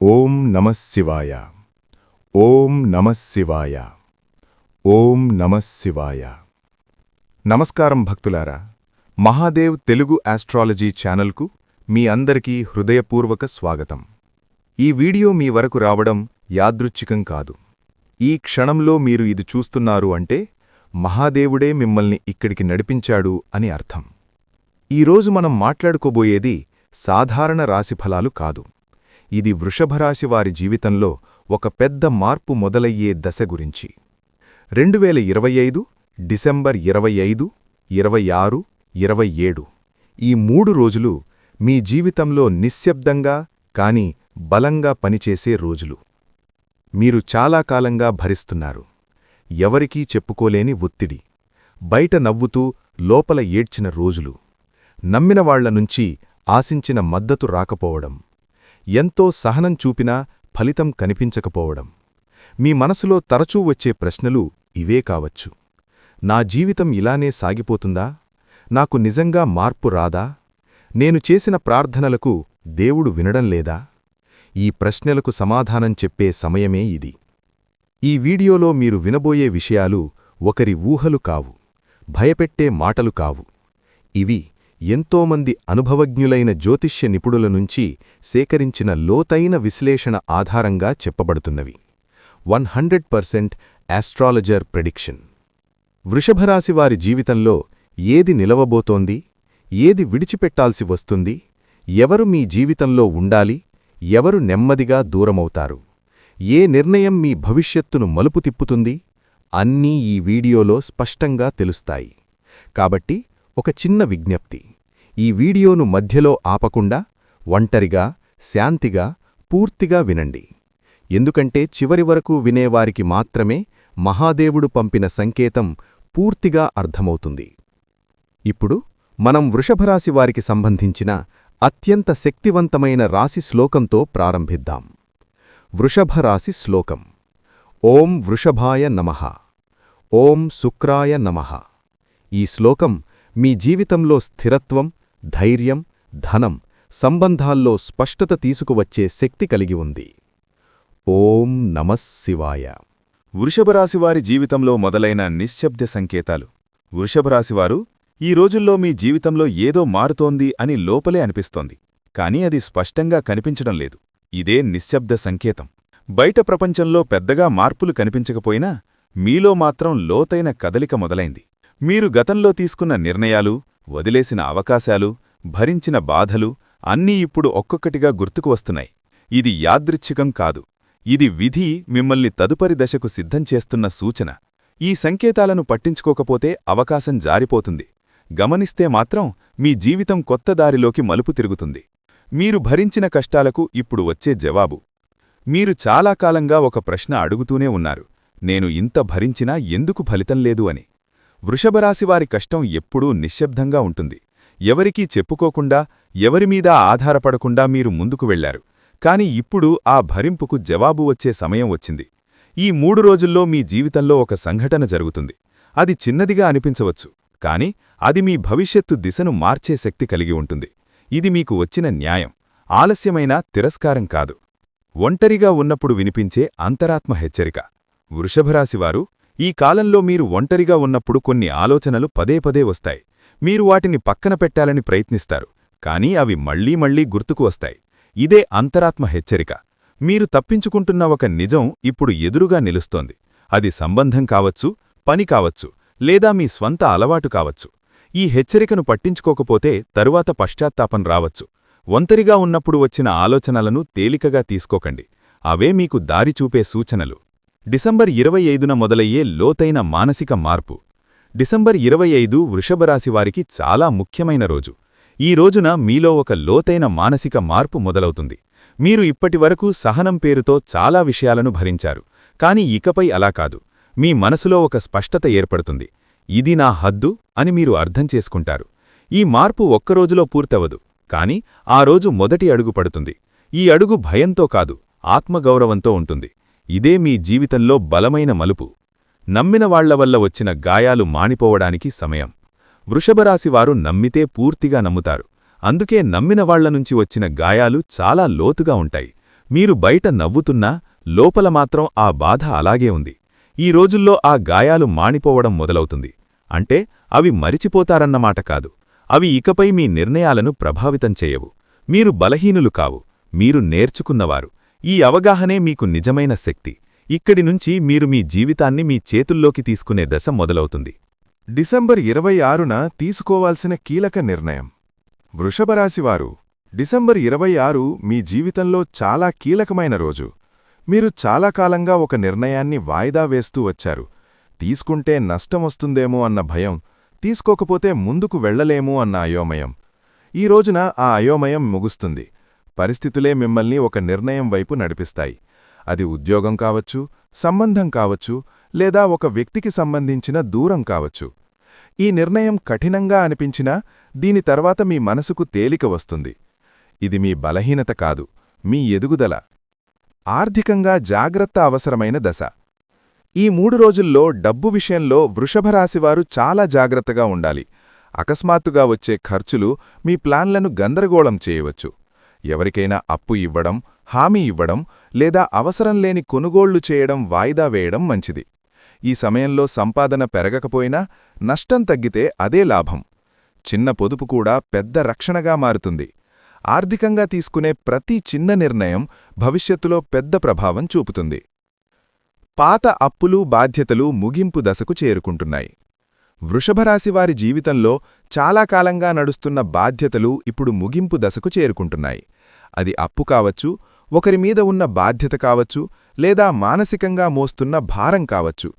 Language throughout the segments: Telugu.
ఓం నమః శివాయ. ఓం నమః శివాయ. ఓం నమః శివాయ. నమస్కారం భక్తులారా మహాదేవ్ తెలుగు ఆస్ట్రాలజీ ఛానల్కు మీ అందరికీ హృదయపూర్వక స్వాగతం. ఈ వీడియో మీ వరకు రావడం యాదృచ్ఛికం కాదు. ఈ క్షణంలో మీరు ఇది చూస్తున్నారు అంటే మహాదేవుడే మిమ్మల్ని ఇక్కడికి నడిపించాడు అని అర్థం. ఈరోజు మనం మాట్లాడుకోబోయేది సాధారణ రాశిఫలాలు కాదు. ఇది వృషభరాశి వారి జీవితంలో ఒక పెద్ద మార్పు మొదలయ్యే దశ గురించి. రెండు వేల ఇరవై ఐదు డిసెంబర్ ఇరవై ఐదు ఇరవై ఆరు ఇరవై ఏడు. ఈ మూడు రోజులు మీ జీవితంలో నిశ్శబ్దంగా కాని బలంగా పనిచేసే రోజులు. మీరు చాలా కాలంగా భరిస్తున్నారు. ఎవరికీ చెప్పుకోలేని ఒత్తిడి. బయట నవ్వుతూ లోపల ఏడ్చిన రోజులు. నమ్మిన వాళ్ళ నుంచి ఆశించిన మద్దతు రాకపోవడం. ఎంతో సహనం చూపినా ఫలితం కనిపించకపోవడం. మీ మనసులో తరచూ వచ్చే ప్రశ్నలు ఇవే కావచ్చు. నా జీవితం ఇలానే సాగిపోతుందా? నాకు నిజంగా మార్పు రాదా? నేను చేసిన ప్రార్థనలకు దేవుడు వినడం లేదా? ఈ ప్రశ్నలకు సమాధానం చెప్పే సమయమే ఇది. ఈ వీడియోలో మీరు వినబోయే విషయాలు ఒకరి ఊహలు కావు భయపెట్టే మాటలు కావు. ఇవి ఎంతోమంది అనుభవజ్ఞులైన జ్యోతిష్య నిపుణుల నుంచి సేకరించిన లోతైన విశ్లేషణ ఆధారంగా చెప్పబడుతున్నవి. One hundred percent astrologer prediction. వృషభరాశివారి జీవితంలో ఏది నిలవబోతోంది? ఏది విడిచిపెట్టాల్సి వస్తుంది? ఎవరు మీ జీవితంలో ఉండాలి? ఎవరు నెమ్మదిగా దూరమవుతారు? ఏ నిర్ణయం మీ భవిష్యత్తును మలుపు తిప్పుతుంది? అన్నీ ఈ వీడియోలో స్పష్టంగా తెలుస్తాయి. కాబట్టి ఒక చిన్న విజ్ఞప్తి. ఈ వీడియోను మధ్యలో ఆపకుండా ఒంటరిగా శాంతిగా పూర్తిగా వినండి. ఎందుకంటే చివరి వరకు వినేవారికి మాత్రమే మహాదేవుడు పంపిన సంకేతం పూర్తిగా అర్థమవుతుంది. ఇప్పుడు మనం వృషభరాశి వారికి సంబంధించిన అత్యంత శక్తివంతమైన రాశి శ్లోకంతో ప్రారంభిద్దాం. వృషభరాశి శ్లోకం. ఓం వృషభాయ నమః. ఓం శుక్రాయ నమః. ఈ శ్లోకం మీ జీవితంలో స్థిరత్వం ధైర్యం ధనం సంబంధాల్లో స్పష్టత తీసుకువచ్చే శక్తి కలిగి ఉంది. ఓం నమశివాయ వృషభరాశివారి జీవితంలో మొదలైన నిశ్శబ్ద సంకేతాలు. వృషభరాశివారు ఈ రోజుల్లో మీ జీవితంలో ఏదో మారుతోంది అని లోపలే అనిపిస్తోంది. కానీ అది స్పష్టంగా కనిపించడం లేదు. ఇదే నిశ్శబ్ద సంకేతం. బయట ప్రపంచంలో పెద్దగా మార్పులు కనిపించకపోయినా మీలో మాత్రం లోతైన కదలిక మొదలైంది. మీరు గతంలో తీసుకున్న నిర్ణయాలు వదిలేసిన అవకాశాలు భరించిన బాధలు అన్నీ ఇప్పుడు ఒక్కొక్కటిగా గుర్తుకు వస్తున్నాయి. ఇది యాదృచ్ఛికం కాదు. ఇది విధి మిమ్మల్ని తదుపరి దశకు సిద్ధం చేస్తున్న సూచన. ఈ సంకేతాలను పట్టించుకోకపోతే అవకాశం జారిపోతుంది. గమనిస్తే మాత్రం మీ జీవితం కొత్త దారిలోకి మలుపు తిరుగుతుంది. మీరు భరించిన కష్టాలకు ఇప్పుడు వచ్చే జవాబు. మీరు చాలా కాలంగా ఒక ప్రశ్న అడుగుతూనే ఉన్నారు. నేను ఇంత భరించినా ఎందుకు ఫలితం లేదు అని. వృషభరాశివారి కష్టం ఎప్పుడూ నిశ్శబ్దంగా ఉంటుంది. ఎవరికీ చెప్పుకోకుండా ఎవరిమీదా ఆధారపడకుండా మీరు ముందుకు వెళ్ళారు. కాని ఇప్పుడు ఆ భరింపుకు జవాబు వచ్చే సమయం వచ్చింది. ఈ మూడు రోజుల్లో మీ జీవితంలో ఒక సంఘటన జరుగుతుంది. అది చిన్నదిగా అనిపించవచ్చు కాని అది మీ భవిష్యత్తు దిశను మార్చే శక్తి కలిగి ఉంటుంది. ఇది మీకు వచ్చిన న్యాయం ఆలస్యమైన తిరస్కారం కాదు. ఒంటరిగా ఉన్నప్పుడు వినిపించే అంతరాత్మ హెచ్చరిక. వృషభరాశివారు ఈ కాలంలో మీరు ఒంటరిగా ఉన్నప్పుడు కొన్ని ఆలోచనలు పదే పదే వస్తాయి. మీరు వాటిని పక్కన పెట్టాలని ప్రయత్నిస్తారు. కానీ అవి మళ్ళీ మళ్ళీ గుర్తుకు వస్తాయి. ఇదే అంతరాత్మ హెచ్చరిక. మీరు తప్పించుకుంటున్న ఒక నిజం ఇప్పుడు ఎదురుగా నిలుస్తోంది. అది సంబంధం కావచ్చు పని కావచ్చు లేదా మీ స్వంత అలవాటు కావచ్చు. ఈ హెచ్చరికను పట్టించుకోకపోతే తరువాత పశ్చాత్తాపం రావచ్చు. ఒంతరిగా ఉన్నప్పుడు వచ్చిన ఆలోచనలను తేలికగా తీసుకోకండి. అవే మీకు దారి చూపే సూచనలు. డిసెంబర్ ఇరవై ఐదున మొదలయ్యే లోతైన మానసిక మార్పు. డిసెంబర్ ఇరవై ఐదు వృషభరాశివారికి చాలా ముఖ్యమైన రోజు. ఈ రోజున మీలో ఒక లోతైన మానసిక మార్పు మొదలవుతుంది. మీరు ఇప్పటివరకు సహనం పేరుతో చాలా విషయాలను భరించారు. కాని ఇకపై అలా కాదు. మీ మనసులో ఒక స్పష్టత ఏర్పడుతుంది. ఇది నా హద్దు అని మీరు అర్థం చేసుకుంటారు. ఈ మార్పు ఒక్కరోజులో పూర్తవదు కాని ఆ రోజు మొదటి అడుగు పడుతుంది. ఈ అడుగు భయంతో కాదు ఆత్మగౌరవంతో ఉంటుంది. ఇదే మీ జీవితంలో బలమైన మలుపు. నమ్మిన వాళ్ళ వల్ల వచ్చిన గాయాలు మానిపోవడానికి సమయం. వృషభరాశివారు నమ్మితే పూర్తిగా నమ్ముతారు. అందుకే నమ్మిన వాళ్ళ నుంచి వచ్చిన గాయాలు చాలా లోతుగా ఉంటాయి. మీరు బయట నవ్వుతున్నా లోపల మాత్రం ఆ బాధ అలాగే ఉంది. ఈ రోజుల్లో ఆ గాయాలు మాణిపోవడం మొదలవుతుంది. అంటే అవి మరిచిపోతారన్నమాట కాదు. అవి ఇకపై మీ నిర్ణయాలను ప్రభావితం చేయవు. మీరు బలహీనులు కావు. మీరు నేర్చుకున్నవారు. ఈ అవగాహనే మీకు నిజమైన శక్తి. ఇక్కడి నుంచి మీరు మీ జీవితాన్ని మీ చేతుల్లోకి తీసుకునే దశ మొదలవుతుంది. డిసెంబర్ ఇరవై ఆరున తీసుకోవాల్సిన కీలక నిర్ణయం. వృషభరాశివారు డిసెంబర్ ఇరవై ఆరు మీ జీవితంలో చాలా కీలకమైన రోజు. మీరు చాలా కాలంగా ఒక నిర్ణయాన్ని వాయిదా వేస్తూ వచ్చారు. తీసుకుంటే నష్టమొస్తుందేమో అన్న భయం తీసుకోకపోతే ముందుకు వెళ్ళలేము అన్న అయోమయం. ఈ రోజున ఆ అయోమయం ముగుస్తుంది. పరిస్థితులే మిమ్మల్ని ఒక నిర్ణయం వైపు నడిపిస్తాయి. అది ఉద్యోగం కావచ్చు సంబంధం కావచ్చు లేదా ఒక వ్యక్తికి సంబంధించిన దూరం కావచ్చు. ఈ నిర్ణయం కఠినంగా అనిపించినా దీని తర్వాత మీ మనసుకు తేలిక వస్తుంది. ఇది మీ బలహీనత కాదు మీ ఎదుగుదల. ఆర్థికంగా జాగ్రత్త అవసరమైన దశ. ఈ మూడు రోజుల్లో డబ్బు విషయంలో వృషభరాశివారు చాలా జాగ్రత్తగా ఉండాలి. అకస్మాత్తుగా వచ్చే ఖర్చులు మీ ప్లాన్లను గందరగోళం చేయవచ్చు. ఎవరికైనా అప్పు ఇవ్వడం హామీ ఇవ్వడం లేదా అవసరం లేని కొనుగోళ్ళు చేయడం వాయిదా వేయడం మంచిది. ఈ సమయంలో సంపాదన పెరగకపోయినా నష్టం తగ్గితే అదే లాభం. చిన్న పొదుపు కూడా పెద్ద రక్షణగా మారుతుంది. ఆర్థికంగా తీసుకునే ప్రతి చిన్న నిర్ణయం భవిష్యత్తులో పెద్ద ప్రభావం చూపుతుంది. పాత అప్పులు బాధ్యతలు ముగింపు దశకు చేరుకుంటున్నాయి. వృషభరాశివారి జీవితంలో చాలా కాలంగా నడుస్తున్న బాధ్యతలు ఇప్పుడు ముగింపు దశకు చేరుకుంటున్నాయి. అది అప్పు కావచ్చు ఒకరి మీద ఉన్న బాధ్యత కావచ్చు లేదా మానసికంగా మోస్తున్న భారం కావచ్చు.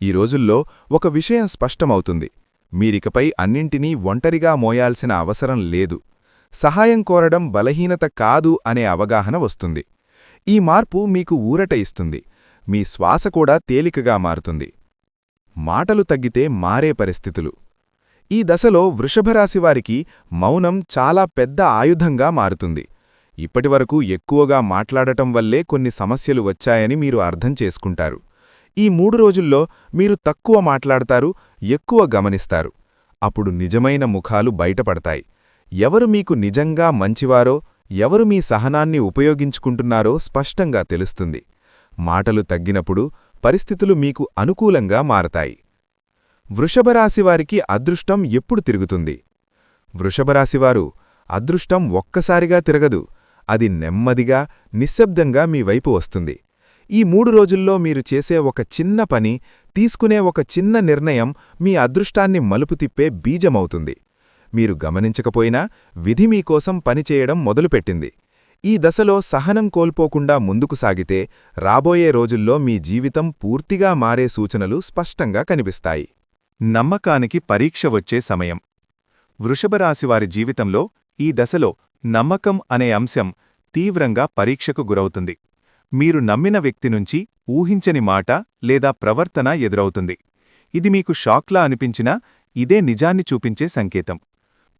ఈ రోజుల్లో ఒక విషయం స్పష్టమవుతుంది. మీరికపై అన్నింటినీ ఒంటరిగా మోయాల్సిన అవసరం లేదు. సహాయం కోరడం బలహీనత కాదు అనే అవగాహన వస్తుంది. ఈ మార్పు మీకు ఊరట ఇస్తుంది. మీ శ్వాస కూడా తేలికగా మారుతుంది. మాటలు తగ్గితే మారే పరిస్థితులు. ఈ దశలో వృషభరాశివారికి మౌనం చాలా పెద్ద ఆయుధంగా మారుతుంది. ఇప్పటివరకు ఎక్కువగా మాట్లాడటం వల్లే కొన్ని సమస్యలు వచ్చాయని మీరు అర్థం చేసుకుంటారు. ఈ మూడు రోజుల్లో మీరు తక్కువ మాట్లాడతారు ఎక్కువ గమనిస్తారు. అప్పుడు నిజమైన ముఖాలు బయటపడతాయి. ఎవరు మీకు నిజంగా మంచివారో ఎవరు మీ సహనాన్ని ఉపయోగించుకుంటున్నారో స్పష్టంగా తెలుస్తుంది. మాటలు తగ్గినప్పుడు పరిస్థితులు మీకు అనుకూలంగా మారతాయి. వృషభరాశివారికి అదృష్టం ఎప్పుడు తిరుగుతుంది? వృషభరాశివారు అదృష్టం ఒక్కసారిగా తిరగదు. అది నెమ్మదిగా నిశ్శబ్దంగా మీ వైపు వస్తుంది. ఈ మూడు రోజుల్లో మీరు చేసే ఒక చిన్న పని తీసుకునే ఒక చిన్న నిర్ణయం మీ అదృష్టాన్ని మలుపు తిప్పే బీజమవుతుంది. మీరు గమనించకపోయినా విధి మీకోసం పనిచేయడం మొదలుపెట్టింది. ఈ దశలో సహనం కోల్పోకుండా ముందుకు సాగితే రాబోయే రోజుల్లో మీ జీవితం పూర్తిగా మారే సూచనలు స్పష్టంగా కనిపిస్తాయి. నమ్మకానికి పరీక్ష వచ్చే సమయం. వృషభరాశివారి జీవితంలో ఈ దశలో నమ్మకం అనే అంశం తీవ్రంగా పరీక్షకు గురవుతుంది. మీరు నమ్మిన వ్యక్తి నుంచి ఊహించని మాట లేదా ప్రవర్తన ఎదురవుతుంది. ఇది మీకు షాక్లా అనిపించినా ఇదే నిజాన్ని చూపించే సంకేతం.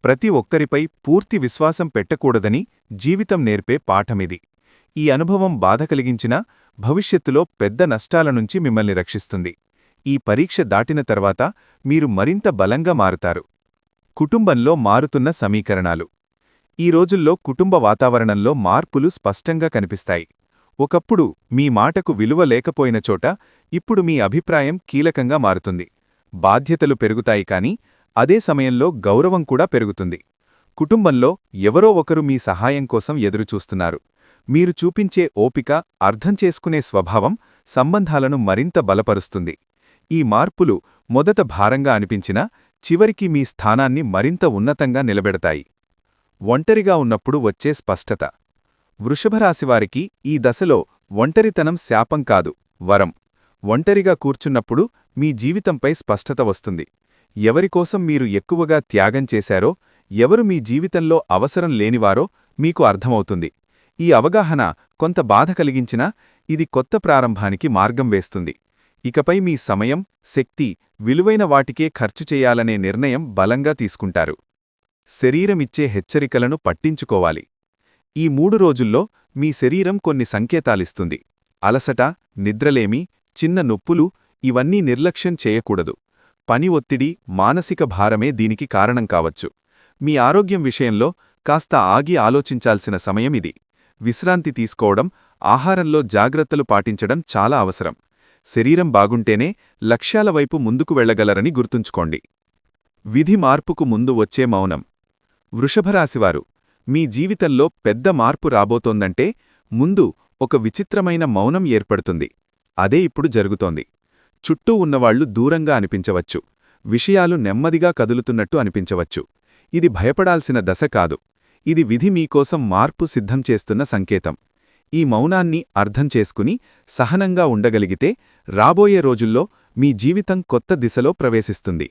ప్రతి ఒక్కరిపై పూర్తి విశ్వాసం పెట్టకూడదని జీవితం నేర్పే పాఠమిది. ఈ అనుభవం బాధ కలిగించినా భవిష్యత్తులో పెద్ద నష్టాల నుంచి మిమ్మల్ని రక్షిస్తుంది. ఈ పరీక్ష దాటిన తర్వాత మీరు మరింత బలంగా మారుతారు. కుటుంబంలో మారుతున్న సమీకరణాలు. ఈ రోజుల్లో కుటుంబ వాతావరణంలో మార్పులు స్పష్టంగా కనిపిస్తాయి. ఒకప్పుడు మీ మాటకు విలువ లేకపోయిన చోట ఇప్పుడు మీ అభిప్రాయం కీలకంగా మారుతుంది. బాధ్యతలు పెరుగుతాయి కాని అదే సమయంలో గౌరవం కూడా పెరుగుతుంది. కుటుంబంలో ఎవరో ఒకరు మీ సహాయం కోసం ఎదురుచూస్తున్నారు. మీరు చూపించే ఓపిక అర్థం చేసుకునే స్వభావం సంబంధాలను మరింత బలపరుస్తుంది. ఈ మార్పులు మొదట భారంగా అనిపించినా చివరికి మీ స్థానాన్ని మరింత ఉన్నతంగా నిలబెడతాయి. ఒంటరిగా ఉన్నప్పుడు వచ్చే స్పష్టత. వృషభరాశివారికి ఈ దశలో ఒంటరితనం శాపం కాదు వరం. ఒంటరిగా కూర్చున్నప్పుడు మీ జీవితంపై స్పష్టత వస్తుంది. ఎవరికోసం మీరు ఎక్కువగా త్యాగం చేశారో ఎవరు మీ జీవితంలో అవసరం లేనివారో మీకు అర్థమవుతుంది. ఈ అవగాహన కొంత బాధ కలిగించినా ఇది కొత్త ప్రారంభానికి మార్గం వేస్తుంది. ఇకపై మీ సమయం శక్తి విలువైన వాటికే ఖర్చు చేయాలనే నిర్ణయం బలంగా తీసుకుంటారు. శరీరమిచ్చే హెచ్చరికలను పట్టించుకోవాలి. ఈ మూడు రోజుల్లో మీ శరీరం కొన్ని సంకేతాలిస్తుంది. అలసట నిద్రలేమి చిన్న నొప్పులు ఇవన్నీ నిర్లక్ష్యం చేయకూడదు. పని ఒత్తిడి మానసిక భారమే దీనికి కారణం కావచ్చు. మీ ఆరోగ్యం విషయంలో కాస్త ఆగి ఆలోచించాల్సిన సమయం ఇది. విశ్రాంతి తీసుకోవడం ఆహారంలో జాగ్రత్తలు పాటించడం చాలా అవసరం. శరీరం బాగుంటేనే లక్ష్యాల వైపు ముందుకు వెళ్ళగలరని గుర్తుంచుకోండి. విధి మార్పుకు ముందు వచ్చే మౌనం. వృషభరాశివారు. మీ జీవితంలో పెద్ద మార్పు రాబోతోందంటే ముందు ఒక విచిత్రమైన మౌనం ఏర్పడుతుంది. అదే ఇప్పుడు జరుగుతోంది. చుట్టూ ఉన్నవాళ్ళు దూరంగా అనిపించవచ్చు. విషయాలు నెమ్మదిగా కదులుతున్నట్టు అనిపించవచ్చు. ఇది భయపడాల్సిన దశ కాదు. ఇది విధి మీకోసం మార్పు సిద్ధం చేస్తున్న సంకేతం. ఈ మౌనాన్ని అర్థం చేసుకుని సహనంగా ఉండగలిగితే రాబోయే రోజుల్లో మీ జీవితం కొత్త దిశలో ప్రవేశిస్తుంది.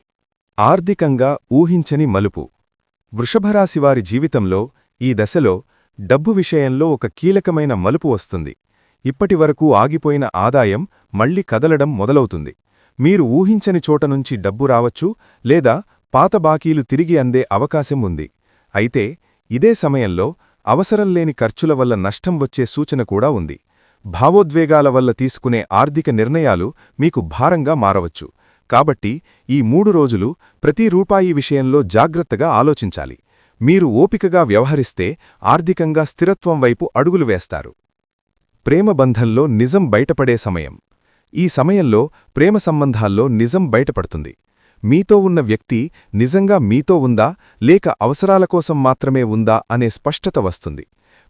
ఆర్థికంగా ఊహించని మలుపు. వృషభరాశివారి జీవితంలో ఈ దశలో డబ్బు విషయంలో ఒక కీలకమైన మలుపు వస్తుంది. ఇప్పటివరకు ఆగిపోయిన ఆదాయం మళ్ళీ కదలడం మొదలవుతుంది. మీరు ఊహించని చోట నుంచి డబ్బు రావచ్చు లేదా పాత బాకీలు తిరిగి అందే అవకాశం ఉంది. అయితే ఇదే సమయంలో అవసరం లేని ఖర్చుల వల్ల నష్టం వచ్చే సూచన కూడా ఉంది. భావోద్వేగాల వల్ల తీసుకునే ఆర్థిక నిర్ణయాలు మీకు భారంగా మారవచ్చు. కాబట్టి ఈ మూడు రోజులు ప్రతి రూపాయి విషయంలో జాగ్రత్తగా ఆలోచించాలి. మీరు ఓపికగా వ్యవహరిస్తే ఆర్థికంగా స్థిరత్వం వైపు అడుగులు వేస్తారు. ప్రేమబంధంలో నిజం బయటపడే సమయం. ఈ సమయంలో ప్రేమ సంబంధాల్లో నిజం బయటపడుతుంది. మీతో ఉన్న వ్యక్తి నిజంగా మీతో ఉందా లేక అవసరాల కోసం మాత్రమే ఉందా అనే స్పష్టత వస్తుంది.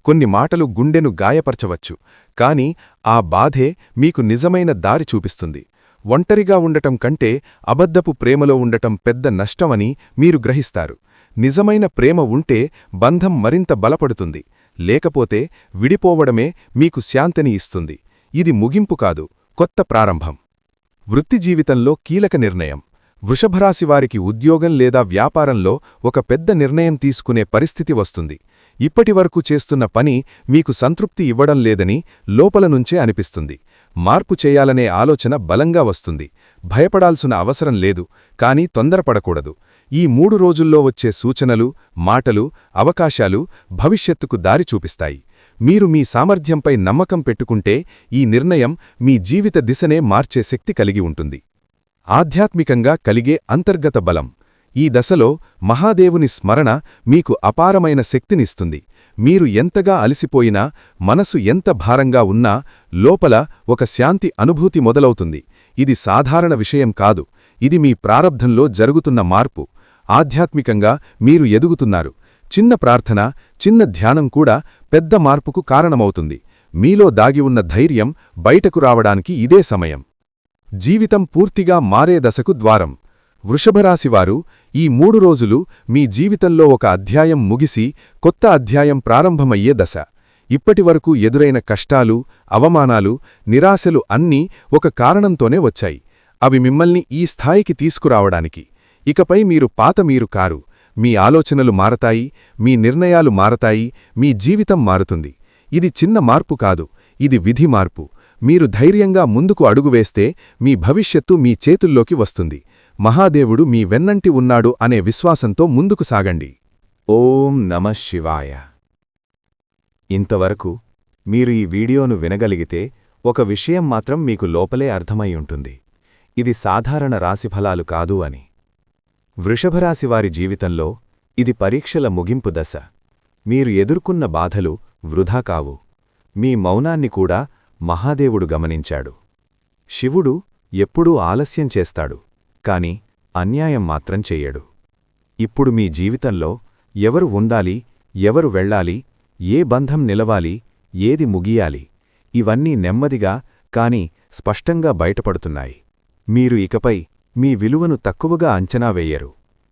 కొన్ని మాటలు గుండెను గాయపరచవచ్చు కాని ఆ బాధే మీకు నిజమైన దారి చూపిస్తుంది. ఒంటరిగా ఉండటం కంటే అబద్ధపు ప్రేమలో ఉండటం పెద్ద నష్టమని మీరు గ్రహిస్తారు. నిజమైన ప్రేమ ఉంటే బంధం మరింత బలపడుతుంది. లేకపోతే విడిపోవడమే మీకు శాంతిని ఇస్తుంది. ఇది ముగింపు కాదు కొత్త ప్రారంభం. వృత్తి జీవితంలో కీలక నిర్ణయం. వృషభరాశివారికి ఉద్యోగం లేదా వ్యాపారంలో ఒక పెద్ద నిర్ణయం తీసుకునే పరిస్థితి వస్తుంది. ఇప్పటివరకు చేస్తున్న పని మీకు సంతృప్తి ఇవ్వడం లేదని లోపల నుంచే అనిపిస్తుంది. మార్పు చేయాలనే ఆలోచన బలంగా వస్తుంది. భయపడాల్సిన అవసరం లేదు కానీ తొందరపడకూడదు. ఈ మూడు రోజుల్లో వచ్చే సూచనలు మాటలు అవకాశాలు భవిష్యత్తుకు దారి చూపిస్తాయి. మీరు మీ సామర్థ్యంపై నమ్మకం పెట్టుకుంటే ఈ నిర్ణయం మీ జీవిత దిశనే మార్చే శక్తి కలిగి ఉంటుంది. ఆధ్యాత్మికంగా కలిగే అంతర్గత బలం. ఈ దశలో మహాదేవుని స్మరణ మీకు అపారమైన శక్తినిస్తుంది. మీరు ఎంతగా అలసిపోయినా మనసు ఎంత భారంగా ఉన్నా లోపల ఒక శాంతి అనుభూతి మొదలవుతుంది. ఇది సాధారణ విషయం కాదు. ఇది మీ ప్రారబ్ధంలో జరుగుతున్న మార్పు. ఆధ్యాత్మికంగా మీరు ఎదుగుతున్నారు. చిన్న ప్రార్థన చిన్న ధ్యానం కూడా పెద్ద మార్పుకు కారణమవుతుంది. మీలో దాగి ఉన్న ధైర్యం బయటకు రావడానికి ఇదే సమయం. జీవితం పూర్తిగా మారే దశకు ద్వారం. వృషభరాశివారు ఈ మూడు రోజులు మీ జీవితంలో ఒక అధ్యాయం ముగిసి కొత్త అధ్యాయం ప్రారంభమయ్యే దశ. ఇప్పటివరకు ఎదురైన కష్టాలు అవమానాలు నిరాశలు అన్నీ ఒక కారణంతోనే వచ్చాయి. అవి మిమ్మల్ని ఈ స్థాయికి తీసుకురావడానికి. ఇకపై మీరు పాత మీరు కారు. మీ ఆలోచనలు మారతాయి మీ నిర్ణయాలు మారతాయి మీ జీవితం మారుతుంది. ఇది చిన్న మార్పు కాదు ఇది విధి మార్పు. మీరు ధైర్యంగా ముందుకు అడుగువేస్తే మీ భవిష్యత్తు మీ చేతుల్లోకి వస్తుంది. మహాదేవుడు మీ వెన్నంటి ఉన్నాడు అనే విశ్వాసంతో ముందుకు సాగండి. ఓం నమ శివాయ. ఇంతవరకు మీరు ఈ వీడియోను వినగలిగితే ఒక విషయం మాత్రం మీకు లోపలే అర్థమై ఉంటుంది. ఇది సాధారణ రాశిఫలాలు కాదు అని. వృషభరాశివారి జీవితంలో ఇది పరీక్షల ముగింపు దశ. మీరు ఎదుర్కొన్న బాధలు వృధా కావు. మీ మౌనాన్ని కూడా మహాదేవుడు గమనించాడు. శివుడు ఎప్పుడూ ఆలస్యం చేస్తాడు. కాని అన్యాయం మాత్రం చెయ్యడు. ఇప్పుడు మీ జీవితంలో ఎవరు ఉండాలి ఎవరు వెళ్ళాలి ఏ బంధం నిలవాలి ఏది ముగియాలి ఇవన్నీ నెమ్మదిగా కాని స్పష్టంగా బయటపడుతున్నాయి. మీరు ఇకపై మీ విలువను తక్కువగా అంచనా వేయరు.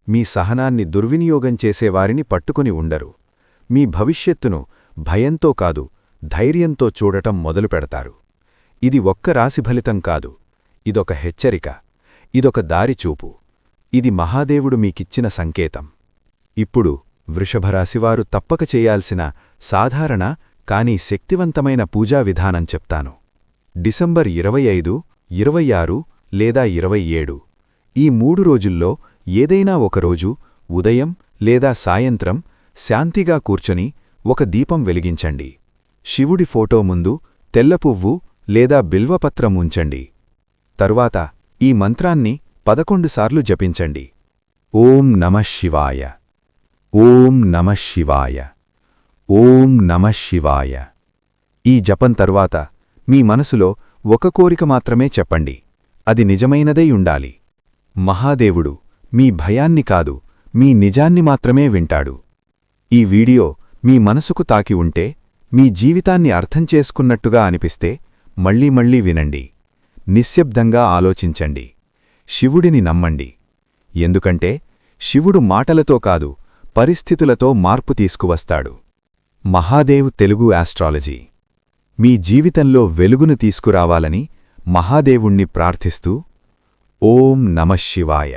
మీ సహనాన్ని దుర్వినియోగం చేసేవారిని పట్టుకుని ఉండరు. మీ భవిష్యత్తును భయంతో కాదు ధైర్యంతో చూడటం మొదలుపెడతారు. ఇది ఒక్క రాశి ఫలితం కాదు. ఇదొక హెచ్చరిక. ఇదొక దారిచూపు ఇది మహాదేవుడు మీకిచ్చిన సంకేతం. ఇప్పుడు వృషభరాశివారు తప్పక చేయాల్సిన సాధారణ కానీ శక్తివంతమైన పూజా విధానం చెప్తాను. డిసెంబర్ ఇరవై ఐదు ఇరవై ఆరు లేదా ఇరవై ఏడు. ఈ మూడు రోజుల్లో ఏదైనా ఒకరోజు ఉదయం లేదా సాయంత్రం శాంతిగా కూర్చొని ఒక దీపం వెలిగించండి. శివుడి ఫోటో ముందు తెల్లపువ్వు లేదా బిల్వపత్రం ఉంచండి. తరువాత ఈ మంత్రాన్ని పదకొండుసార్లు జపించండి. ఓం నమశివాయ ఓం నమశివాయ ఓం నమశివాయ ఈ జపం తరువాత మీ మనసులో ఒక కోరిక మాత్రమే చెప్పండి. అది నిజమైనదై ఉండాలి. మహాదేవుడు మీ భయాన్ని కాదు మీ నిజాన్ని మాత్రమే వింటాడు. ఈ వీడియో మీ మనసుకు తాకి ఉంటే మీ జీవితాన్ని అర్థం చేసుకున్నట్టుగా అనిపిస్తే మళ్ళీ మళ్ళీ వినండి. నిశ్శబ్దంగా ఆలోచించండి. శివుడిని నమ్మండి. ఎందుకంటే శివుడు మాటలతో కాదు పరిస్థితులతో మార్పు తీసుకువస్తాడు. మహాదేవ్ తెలుగు ఆస్ట్రాలజీ. మీ జీవితంలో వెలుగును తీసుకురావాలని మహాదేవుణ్ణి ప్రార్థిస్తూ ఓం నమశివాయ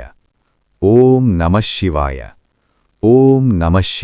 ఓం నమశివాయ ఓం నమశివాయ